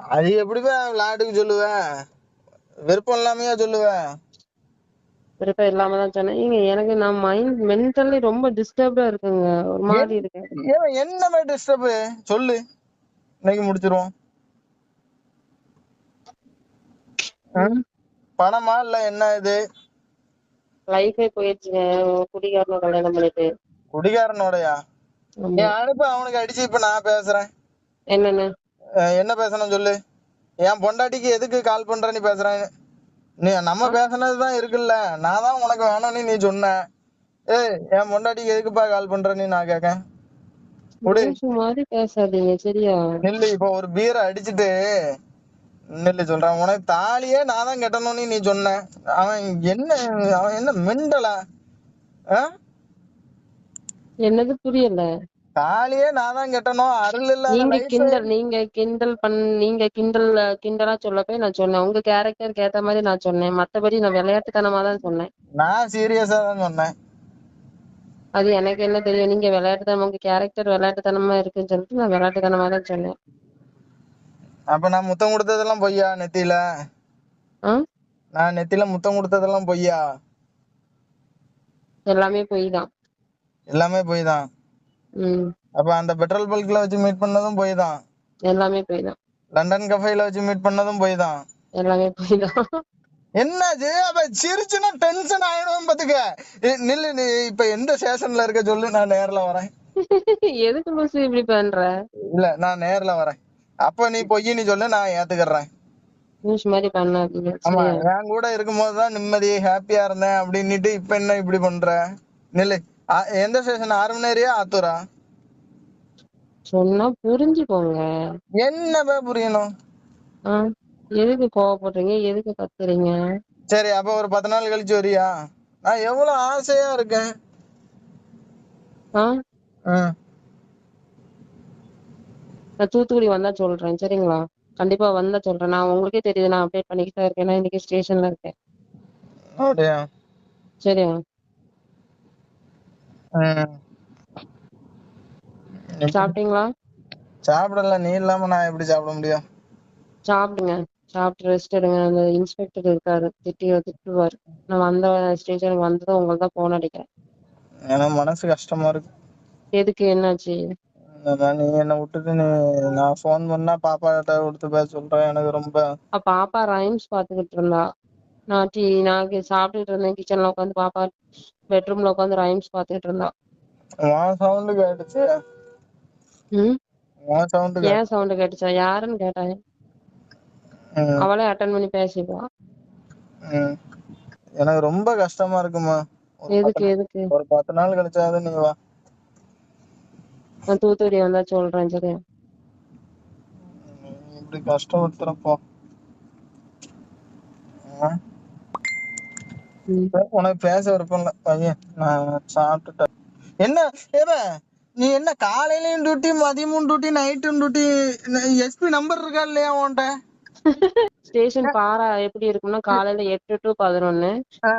அது எப்படிப்பா விளையாட்டுக்கு சொல்லுவேன் விருப்பம் இல்லாமையா சொல்லுவேன் விருப்பம் இல்லாம தான் சொன்னேன். எனக்கு நான் மைண்ட் மென்டலி ரொம்ப டிஸ்டர்ப்டா இருக்குங்க. ஒரு மாதிரி இருக்கேன் ஏன் என்ன மாதிரி டிஸ்டர்ப் சொல்லு. இன்னைக்கு முடிச்சிருவோம். பணமா இல்ல என்ன இது? லைஃபே போயிடுச்சுங்க. குடிகாரனை கல்யாணம் பண்ணிட்டு. குடிகாரனோடயா? அனுப்பு அவனுக்கு அடிச்சு இப்ப நான் பேசுறேன். என்னன்னு? என்ன பேசணும் சொல்லு? என் பொண்டாட்டிக்கு எதுக்கு கால் பண்ற நீ பேசுறேன் நீ நம்ம பேசுனதுதான் இருக்குல்ல. நான் தான் உனக்கு வேணும்னு நீ சொன்ன. ஏய் என் பொண்டாட்டிக்கு எதுக்குப்பா கால் பண்ற நீ நான் கேக்கேன். விடு. லூசு மாதிரி பேசாதீங்க சரியா? நில்லு இப்ப ஒரு பீரை அடிச்சிட்டு நில்லு சொல்றேன். உனக்கு தாலியே நான் தான் கட்டணும்னு நீ சொன்ன. அவன் என்ன அவன் என்ன மெண்டலா? என்னது புரியல. தாலியே நான் தான் கட்டணும். அருள் இல்லாத நீங்க கிண்டல் நீங்க கிண்டல் பண் நீங்க கிண்டல் கிண்டலா சொல்ல போய் நான் சொன்னேன். உங்க கேரக்டருக்கு ஏத்த மாதிரி நான் சொன்னேன். மத்தபடி நான் விளையாட்டுத்தனமா தான் சொன்னேன். நான் சீரியஸா தான் சொன்னேன். அது எனக்கு என்ன தெரியும்? நீங்க விளையாட்டுத்தனம் உங்க கேரக்டர் விளையாட்டுத்தனமா இருக்குன்னு சொல்லிட்டு நான் விளையாட்டுத்தனமா தான் சொன்னேன். அப்ப நான் முத்தம் கொடுத்ததெல்லாம் பொய்யா நெத்தியில? நான் நெத்தியில முத்தம் கொடுத்ததெல்லாம் பொய்யா? எல்லாமே பொய் தான் எல்லாமே பொய் தான் அப்ப அந்த பெட்ரோல் பல்க்ல வச்சு மீட் பண்ணதும் பொய் தான் எல்லாமே பொய் தான் லண்டன் கஃபேல வச்சு மீட் பண்ணதும் பொய் தான் எல்லாமே பொய் தான் என்னாச்சு அப்ப சிரிச்சுன்னா டென்ஷன் ஆயிடும் பாத்துக்க. நில்லு நீ இப்ப எந்த ஸ்டேஷன்ல இருக்க சொல்லு நான் நேர்ல வரேன். எதுக்கு லூசு இப்படி பண்ற? இல்ல நான் நேர்ல வரேன். அப்ப நீ பொய் நீ சொல்லு நான் ஏத்துக்கிறேன். மாதிரி பண்ணாதீங்க. ஆமா என் கூட இருக்கும்போது தான் நிம்மதி ஹாப்பியா இருந்தேன் அப்படின்னுட்டு இப்ப என்ன இப்படி பண்ற? நில்லு. எந்த ஸ்டேஷன் நேரியா ஆத்தூரா? சொன்னா புரிஞ்சுக்கோங்க. என்னப்பா புரியணும்? எதுக்கு கோவப்படுறீங்க? எதுக்கு கத்துறீங்க? சரி அப்ப ஒரு பத்து நாள் கழிச்சு வரியா? நான் எவ்வளவு ஆசையா இருக்கேன். நான் தூத்துக்குடி வந்தா சொல்றேன் சரிங்களா? கண்டிப்பா வந்தா சொல்றேன். நான் உங்களுக்கே தெரியுது நான் அப்டேட் பண்ணிக்கிட்டு தான் இருக்கேன். நான் இன்னைக்கு ஸ்டேஷன்ல இருக்கேன். சரியா? சாப்பிட்டீங்களா? சாப்பிடல. நீ இல்லாம நான் எப்படி சாப்பிட முடியும்? சாப்பிடுங்க. சாப்பிட்டு ரெஸ்ட் எடுங்க. அந்த இன்ஸ்பெக்டர் இருக்காரு. திட்டி திட்டுவாரு. நான் வந்த ஸ்டேஷனுக்கு வந்ததும் உங்களுக்கு தான் போன் அடிக்கிறேன். எனக்கு மனசு கஷ்டமா இருக்கு. எதுக்கு? என்னாச்சு? நீ என்னை விட்டுட்டு நீ நான் ஃபோன் பண்ணா பாப்பா கிட்ட கொடுத்து பேச சொல்றேன். எனக்கு ரொம்ப பாப்பா ரைம்ஸ் பாத்துக்கிட்டு இருந்தா. நான் டீ நான் சாப்பிட்டுட்டு இருந்தேன். கிச்சன்ல உட்காந்து பாப்பா பெட்ரூம்ல உட்காந்து ரைம்ஸ் பாத்துக்கிட்டு இருந்தா. உன் சவுண்டு கேட்டுச்சு? ம்? உன் சவுண்டு ஏன் சவுண்ட் கேட்டுச்சா? யாருன்னு கேட்டாங்க அவளே அட்டன் பண்ணி பேசிப்பா. எனக்கு ரொம்ப கஷ்டமா இருக்குமா? எதுக்கு எதுக்கு? ஒரு பத்து நாள் கழிச்சாவது நீ வா. நான் தூத்துக்குடி வந்தா சொல்றேன் சரியா? நீ இப்படி கஷ்டப்படுத்துறப்போ. உனக்கு பேச விருப்பம் இல்ல. பையன் நான் சாப்பிட்டுட்டேன். என்ன ஏவே நீ என்ன காலையிலயும் டியூட்டி மதியமும் டியூட்டி நைட்டும் டியூட்டி எஸ்பி நம்பர் இருக்கா இல்லையா உன்கிட்ட? ஸ்டேஷன் பாரா எப்படி இருக்கும்னா காலையில எட்டு டு பதினொன்னு.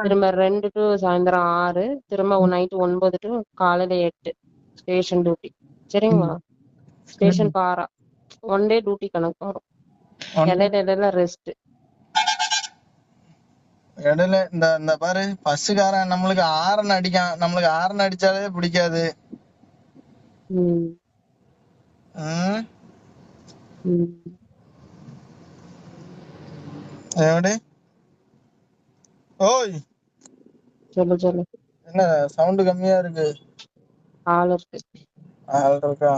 திரும்ப ரெண்டு டு சாயந்தரம் ஆறு திரும்ப நைட்டு ஒன்பது டு காலையில எட்டு ஸ்டேஷன் டியூட்டி சரிங்களா? ஸ்டேஷன் பாரா. ஒன் டே டியூட்டி கணக்கு வரும். One இடையில இடையில ரெஸ்ட் இடையில இந்த இந்த பாரு பஸ்ஸுக்காரன் நம்மளுக்கு ஆரன் அடிக்கான். நம்மளுக்கு ஆரன் அடிச்சாலே பிடிக்காது. எப்படி ஓய். சொல்லு சொல்லு. என்ன சவுண்ட் கம்மியா இருக்கு. ஆள் இருக்கு. ஆள் இருக்கா.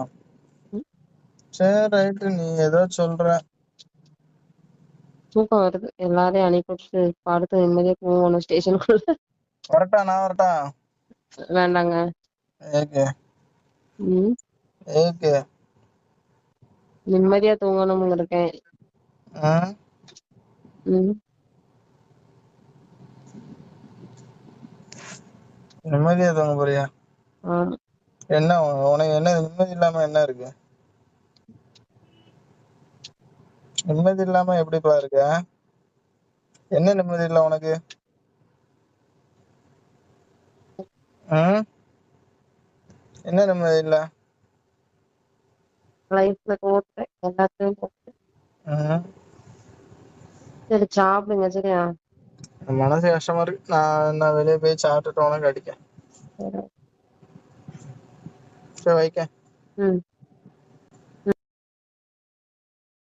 சரி ரைட்டு. நீ ஏதோ சொல்ற. தூக்கம் வருது. எல்லாரையும் அனுப்பிவிட்டு படுத்து நிம்மதியா தூங்கணும். ஸ்டேஷனுக்குள்ள. வரட்டா நான் வரட்டா? வேண்டாங்க. ஏகே. ம். ஏகே. நிம்மதியா தூங்கணும்னு இருக்கேன். ம். நிம்மதியா தூங்க போறியா? என்ன உனக்கு என்ன நிம்மதி இல்லாம என்ன இருக்கு? நிம்மதி இல்லாம எப்படிப்பா இருக்க? என்ன நிம்மதி இல்ல உனக்கு? ம்? என்ன நிம்மதி இல்ல? லைஃப்ல போட்டேன் எல்லாத்தையும் போட்டேன் ம். சரி சாப்பிடுங்க சரியா? மனசு கஷ்டமா இருக்கு. நான் நான் வெளியே போய் சாப்பிட்டுட்டு உனக்கு அடிக்கேன். சரி. சரி வைக்கேன். ம்.